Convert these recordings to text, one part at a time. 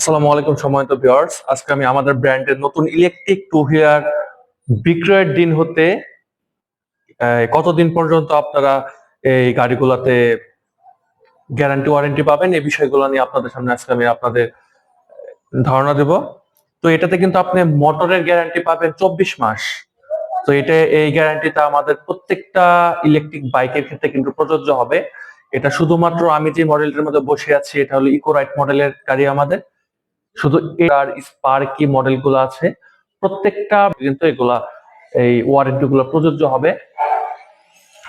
আসসালামু আলাইকুম সম্মানিত ভিউয়ার্স। আজকে আমি আমাদের ব্র্যান্ডের নতুন ইলেকট্রিক টু হুইলার বিক্রয়ের দিন হতে কতদিন পর্যন্ত আপনারা এই গাড়িগুলোতে গ্যারান্টি ওয়ারেন্টি পাবেন, এই বিষয়গুলো নিয়ে আপনাদের সামনে আজকে আমি আপনাদের ধারণা দেব। তো এটাতে কিন্তু আপনি মোটরের গ্যারান্টি পাবেন চব্বিশ মাস। তো এটা, এই গ্যারান্টিটা আমাদের প্রত্যেকটা ইলেকট্রিক বাইকের ক্ষেত্রে কিন্তু প্রযোজ্য হবে। এটা শুধুমাত্র আমি যে মডেলটার মধ্যে বসে আছি, এটা হলো ইকোরাইট মডেলের গাড়ি আমাদের। শুধু এর স্পার্কি মডেলগুলো আছে, প্রত্যেকটা কিন্তু এগুলা এই ওয়ারেন্টি গুলো প্রযোজ্য হবে।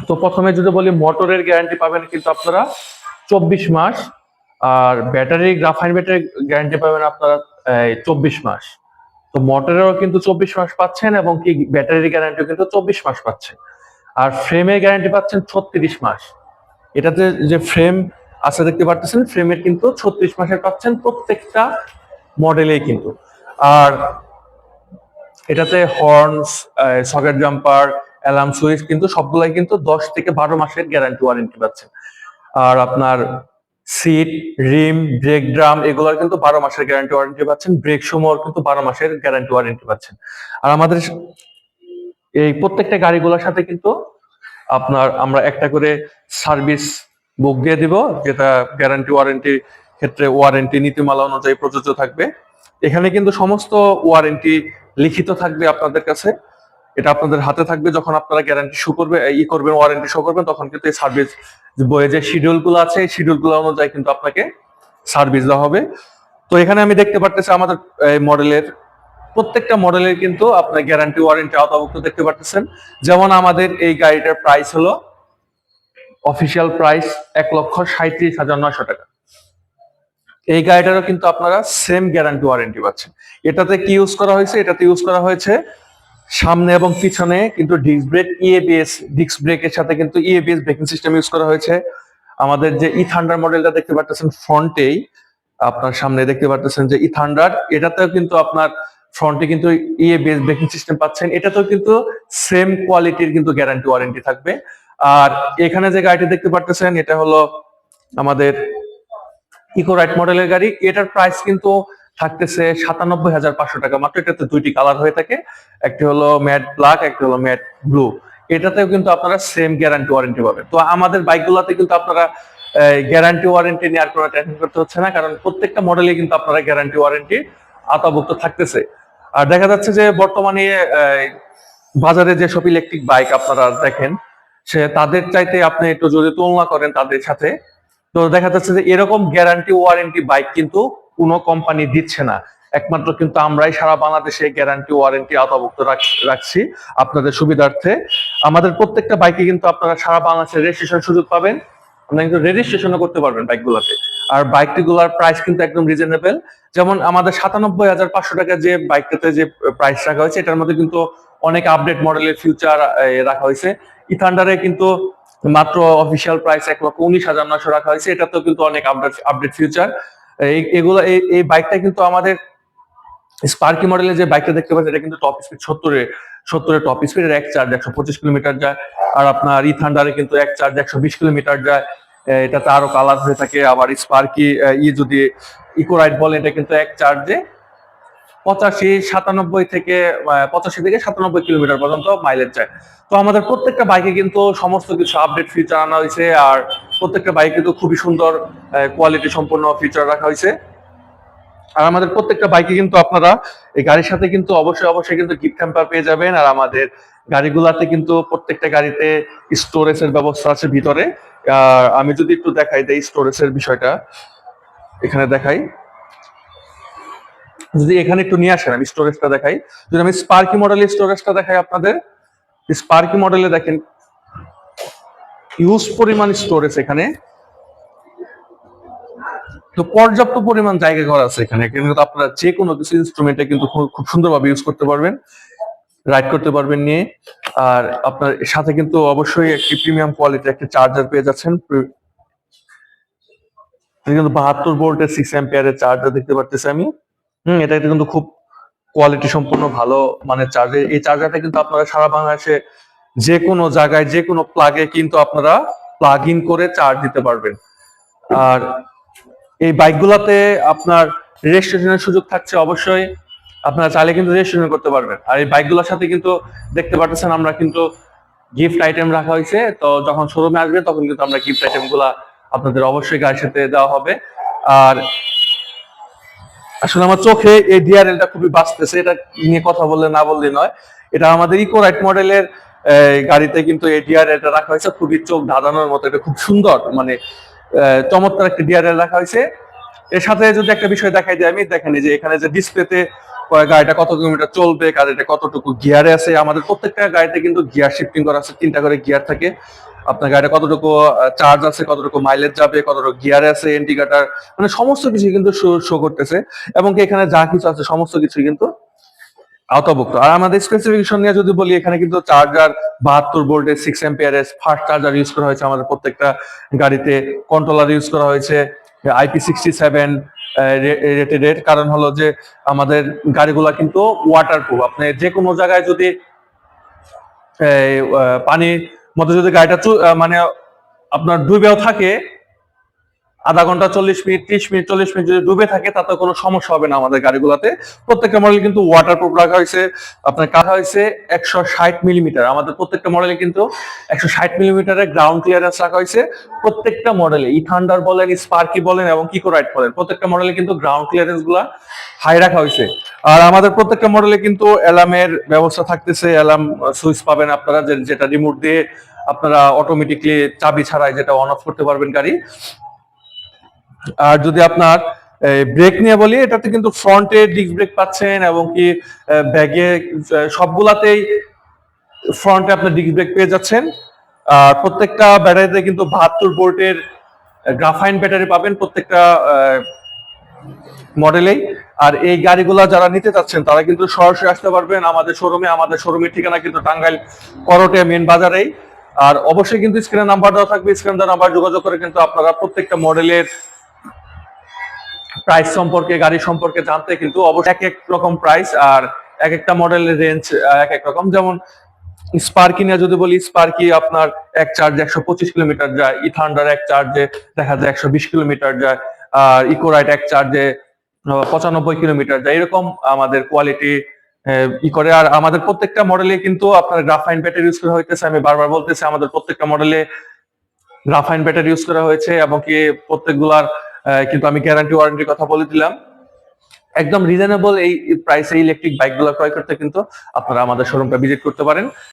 তো প্রথমে যদি বলি মোটরের গ্যারান্টি পাবেন কিন্তু আপনারা চব্বিশ মাস, আর ব্যাটারি গ্রাফাইন ব্যাটারি গ্যারান্টি পাবেন আপনারা চব্বিশ মাস। তো মোটরেরও কিন্তু চব্বিশ মাস পাচ্ছেন এবং কি ব্যাটারির গ্যারান্টিও কিন্তু চব্বিশ মাস পাচ্ছেন। আর ফ্রেমের গ্যারান্টি পাচ্ছেন ছত্রিশ মাস। এটাতে যে ফ্রেম আছে দেখতে পাচ্ছেন ফ্রেমের কিন্তু ছত্রিশ মাসের পাচ্ছেন প্রত্যেকটা মডেলে কিন্তু। আর এটাতে horns socket jumper alarm switch কিন্তু সবগুলাই কিন্তু দশ থেকে বারো মাসের গ্যারান্টি ওয়ারেন্টি পাচ্ছেন আর আপনার সিট রিম ব্রেক ড্রাম এগুলোর কিন্তু বারো মাসের গ্যারান্টি ওয়ারেন্টি পাচ্ছেন ব্রেক সমূহ কিন্তু বারো মাসের গ্যারান্টি ওয়ারেন্টি পাচ্ছেন। আর আমাদের এই প্রত্যেকটা গাড়িগুলোর সাথে কিন্তু আপনার আমরা একটা করে সার্ভিস বুক দিয়ে দিব, যেটা গ্যারান্টি ওয়ারেন্টি ক্ষেত্রে ওয়ারেন্টি নীতিমালা অনুযায়ী প্রযোজ্য থাকবে। এখানে কিন্তু সমস্ত ওয়ারেন্টি লিখিত থাকবে আপনাদের কাছে। এটা আপনাদের হাতে থাকবে যখন আপনারা গ্যারান্টি শো করবে ই করবেন ওয়ারেন্টি শো করবেন, তখন কিন্তু এই সার্ভিস বইয়ে যে শিডিউলগুলো আছে, এই শিডিউলগুলো অনুযায়ী কিন্তু আপনাকে সার্ভিস দেওয়া হবে। তো এখানে আমি দেখতে পারতেছি আমাদের মডেলের প্রত্যেকটা মডেলের কিন্তু আপনার গ্যারান্টি ওয়ারেন্টি আওতাভুক্ত দেখতে পারতেছেন। যেমন আমাদের এই গাড়িটার প্রাইস হলো অফিসিয়াল প্রাইস এক লক্ষ সাঁত্রিশ হাজার নয়শো টাকা। এই গাড়িটারও কিন্তু আপনারা সেম গ্যারান্টি ওয়ারেন্টি পাচ্ছেন। এটাতে কি ইউজ করা হয়েছে? এটাতে ইউজ করা হয়েছে সামনে এবং পিছনে কিন্তু ডিস্ক ব্রেক ইএবিএস ডিস্ক ব্রেকের সাথে কিন্তু ইএবিএস ব্রেকিং সিস্টেম ইউজ করা হয়েছে। আমাদের যে ই থান্ডার মডেলটা দেখতে পাচ্ছেন ফ্রন্টেই আপনার সামনে দেখতে পাচ্ছেন যে ই থান্ডার এটাতেও কিন্তু আপনার ফ্রন্টে কিন্তু ইএবিএস ব্রেকিং সিস্টেম পাচ্ছেন। এটাতেও কিন্তু সেম কোয়ালিটির কিন্তু গ্যারান্টি ওয়ারেন্টি থাকবে। আর এখানে যে গাড়িটি দেখতে পাচ্ছেন এটা হলো আমাদের ইকোরাইট মডেলের গাড়ি। এটার প্রাইস কিন্তু থাকতেছে সাতানব্বই হাজার পাঁচশো টাকা। মাত্র এটাতে দুইটি কালার হয়ে থাকে। একটি হলো ম্যাট ব্ল্যাক একটি হলো ম্যাট ব্লু এটাতেও কিন্তু আপনারা সেম গ্যারান্টি ওয়ারেন্টি পাবেন। তো আমাদের বাইকগুলোতে কিন্তু আপনারা গ্যারান্টি ওয়ারেন্টি নেওয়ার কোনো টেনশন করতে হচ্ছে না। কারণ প্রত্যেকটা মডেলে কিন্তু আপনারা গ্যারান্টি ওয়ারেন্টি আওতাভুক্ত থাকতেছে। আর দেখা যাচ্ছে যে বর্তমানে বাজারে যেসব ইলেকট্রিক বাইক আপনারা দেখেন, সে তাদের চাইতে আপনি একটু যদি তুলনা করেন তাদের সাথে তো দেখা যাচ্ছে যে এরকম গ্যারান্টি ওয়ারেন্টি বাইক কিন্তু কোনো কোম্পানি দিচ্ছে না। একমাত্র কিন্তু আমরাই সারা বাংলাদেশে গ্যারান্টি ওয়ারেন্টি আওতাভুক্ত রাখছি আপনাদের সুবিধার্থে। আমাদের প্রত্যেকটা বাইকে কিন্তু আপনারা সারা বাংলাদেশে রেজিস্ট্রেশন সুযোগ পাবেন। আপনারা কিন্তু রেজিস্ট্রেশনও করতে পারবেন বাইকগুলোতে আর বাইকগুলোর প্রাইস কিন্তু একদম রিজনেবল যেমন আমাদের সাতানব্বই হাজার পাঁচশো টাকা যে বাইকটাতে যে প্রাইস রাখা হয়েছে, এটার মধ্যে কিন্তু অনেক আপডেট মডেলের ফিউচার রাখা হয়েছে। ইথান্ডারে কিন্তু মাত্র অফিসিয়াল প্রাইস এক লক্ষ উনিশ হাজার নশো রাখা হয়েছে। এটাতেও কিন্তু অনেক আপডেট আপডেট ফিউচার এগুলো, এই বাইকটা কিন্তু আমাদের স্পার্কি মডেলের যে বাইকটা দেখতে পাচ্ছেন, এটা কিন্তু টপ স্পিড সত্তরে সত্তরের টপ স্পিডের এক চার্জ একশো পঁচিশ কিলোমিটার যায়। আর আপনার ই থান্ডারে কিন্তু এক চার্জ একশো বিশ কিলোমিটার যায়। এটাতে আরও কালার হয়ে থাকে। আবার স্পার্কি ই যদি ইকো রাইড বলে এটা কিন্তু এক চার্জে পঁচাশি, সাতানব্বই থেকে পঁচাশি থেকে সাতানব্বই কিলোমিটার পর্যন্ত মাইলেজ যায়। তো আমাদের প্রত্যেকটা বাইকে কিন্তু সমস্ত কিছু আপডেট ফিচার আনা হয়েছে আর প্রত্যেকটা বাইক কিন্তু খুবই সুন্দর কোয়ালিটি সম্পন্ন ফিচার রাখা হয়েছে। আর আমাদের প্রত্যেকটা বাইকে কিন্তু আপনারা এই গাড়ির সাথে কিন্তু অবশ্যই অবশ্যই কিন্তু গিফট হ্যাম্পার পেয়ে যাবেন। আর আমাদের গাড়িগুলাতে কিন্তু প্রত্যেকটা গাড়িতে স্টোরেজের ব্যবস্থা আছে ভিতরে। আর আমি যদি একটু দেখাই দেই স্টোরেজের বিষয়টা, এখানে দেখাই। যদি এখানে একটু নিয়ে আসেন, আমি স্টোরেজটা দেখাই। যদি আমি স্পার্কি মডেলের স্টোরেজটা দেখাই আপনাদের স্পার্কি মডেলে দেখেন ইউজ পরিমাণ স্টোরেজ এখানে। তো পর্যাপ্ত পরিমাণ জায়গা ঘর আছে এখানে। কিন্তু আপনারা যে কোনো কিছু ইনস্ট্রুমেন্টে কিন্তু খুব- সুন্দরভাবে ইউজ করতে পারবেন রাইড করতে পারবেন নিয়ে। আর আপনার সাথে কিন্তু অবশ্যই একটি প্রিমিয়াম কোয়ালিটির একটি চার্জার পেয়ে যাচ্ছেন। কিন্তু বাহাত্তর ভোল্টের সিক্স অ্যাম্পিয়ারের চার্জার দেখতে পারতেছি আমি। হম, এটা কিন্তু খুব কোয়ালিটি সম্পূর্ণ ভালো মানে চার্জার এই চার্জারটা কিন্তু আপনারা সারা বাংলাদেশে যে কোনো জায়গায়, যে কোনো প্লাগে কিন্তু আপনারা প্লাগ ইন করে চার্জ দিতে পারবেন। আর এই বাইকগুলোতে আপনার রেজিস্ট্রেশনের সুযোগ থাকছে অবশ্যই। আপনারা চাইলে কিন্তু রেজিস্ট্রেশন করতে পারবেন। আর এই বাইকগুলোর সাথে কিন্তু দেখতে পাচ্ছেন আমরা কিন্তু গিফট আইটেম রাখা হয়েছে। তো যখন শোরুমে আসবে তখন কিন্তু আমরা গিফট আইটেমগুলা আপনাদের অবশ্যই গাড়ির সাথে দেওয়া হবে। আর আসলে আমার চোখে এই ডিআরএলটা খুবই বাঁচতেছে, এটা নিয়ে কথা বললে না বললে নয়। এটা আমাদের ইকো রাইট মডেলের গাড়িতে কিন্তু এই ডিআরএলটা রাখা হয়েছে, খুবই চোখ ধাঁধানোর মতো, এটা খুব সুন্দর মানে চমৎকার একটা ডিআরএল রাখা হয়েছে। এর সাথে যদি একটা বিষয় দেখাই দিই আমি, দেখেন যে এখানে যে ডিসপ্লেতে গাড়িটা কত কিলোমিটার চলবে গাড়িটা কতটুকু গিয়ারে আছে, আমাদের প্রত্যেকটা গাড়িতে কিন্তু গিয়ার শিফটিং করা আছে, তিনটা করে গিয়ার থাকে। আপনার গাড়িটা কতটুকু চার্জ আছে, কতটুকু মাইলেজ যাবে, কতটুকু গিয়ার আছে ইন্ডিকেটার মানে সমস্ত কিছু কিন্তু শো করতেছে। এবং এখানে যা কিছু আছে, সমস্ত কিছু কিন্তু আওতাভুক্ত। আর আমাদের স্পেসিফিকেশন নিয়ে যদি বলি, এখানে কিন্তু চার্জার বাহাত্তর ভোল্টের সিক্স এম্পিয়ারের ফাস্ট চার্জার ইউজ করা হয়েছে আমাদের প্রত্যেকটা গাড়িতে। কন্ট্রোলার ইউজ করা হয়েছে আইপি সিক্সটি সেভেন রেটেড কারণ হলো যে আমাদের গাড়িগুলা কিন্তু ওয়াটার প্রুফ আপনি যে কোনো জায়গায় যদি পানির মধ্যে যদি গাড়িটা মানে আপনার ডুবেও থাকে আধা ঘণ্টা চল্লিশ মিনিট, ত্রিশ মিনিট, চল্লিশ মিনিট যদি ডুবে থাকে, তাতে কোনো সমস্যা হবে না আমাদের গাড়িগুলোতে। প্রত্যেকটা মডেল কিন্তু ওয়াটার প্রুফ রাখা হয়েছে, আপনার কাটা হয়েছে একশো ষাট মিলিমিটার আমাদের প্রত্যেকটা মডেলে কিন্তু একশো ষাট মিলিমিটারের গ্রাউন্ড ক্লিয়ারেন্স রাখা হয়েছে। প্রত্যেকটা মডেলে ই থান্ডার বলেন স্পার্কি বলেন এবং কিকো রাইট বলেন, প্রত্যেকটা মডেলে কিন্তু গ্রাউন্ড ক্লিয়ারেন্সগুলা হাই রাখা হয়েছে। আর আমাদের প্রত্যেকটা মডেলে কিন্তু অ্যালার্মের ব্যবস্থা থাকতেছে। অ্যালার্ম সুইচ পাবেন আপনারা যেটা রিমোট দিয়ে আপনারা অটোমেটিকলি চাবি ছাড়াই যেটা অন অফ করতে পারবেন গাড়ি। আর যদি আপনার ব্রেক নিয়ে বলি, এটাতে কিন্তু ফ্রন্টে ডিস্ক ব্রেক পাচ্ছেন এবং কি ব্যাগে সবগুলাতেই ফ্রন্টে আপনার ডিস্ক ব্রেক পেয়ে যাচ্ছেন। আর প্রত্যেকটা ব্যাটারিতে কিন্তু বাহাত্তর ভোল্টের গ্রাফাইন ব্যাটারি পাবেন প্রত্যেকটা মডেলেই আর এই গাড়িগুলা যারা নিতে চাচ্ছেন, তারা কিন্তু সরাসরি আসতে পারবেন আমাদের শোরুমে আমাদের শোরুমের ঠিকানা কিন্তু টাঙ্গাইল করটে মেন বাজারেই। আর অবশ্যই কিন্তু স্ক্রিনে নাম্বার দেওয়া থাকবে। স্ক্রিনে নাম্বার যোগাযোগ করে কিন্তু আপনারা প্রত্যেকটা মডেলের প্রাইস সম্পর্কে, গাড়ি সম্পর্কে জানতে কিন্তু অবশ্যই এক এক রকম প্রাইস আর এক একটা মডেলের রেঞ্জ এক এক রকম। যেমন স্পার্কি নিয়ে যদি বলি স্পার্কি আপনার এক চার্জ একশো পঁচিশ কিলোমিটার যায় ইথান্ডার এক চার্জে দেখা যায় একশো বিশ কিলোমিটার যায়, আর ইকোরাইট এক চার্জে পঁচানব্বই কিলোমিটার যায়। এরকম আমাদের কোয়ালিটি ই করে। আর আমাদের প্রত্যেকটা মডেলে কিন্তু আপনার গ্রাফাইন ব্যাটারি ইউজ করা হইতেছে। আমি বারবার বলতেছি, আমাদের প্রত্যেকটা মডেলে গ্রাফাইন ব্যাটারি ইউজ করা হয়েছে এবং কি প্রত্যেকগুলার কিন্তু আমি গ্যারান্টি ওয়ারেন্টির কথা বলে দিলাম। একদম রিজনেবল এই প্রাইসে ইলেকট্রিক বাইকগুলো ক্রয় করতে কিন্তু আপনারা আমাদের শোরুমটা ভিজিট করতে পারেন।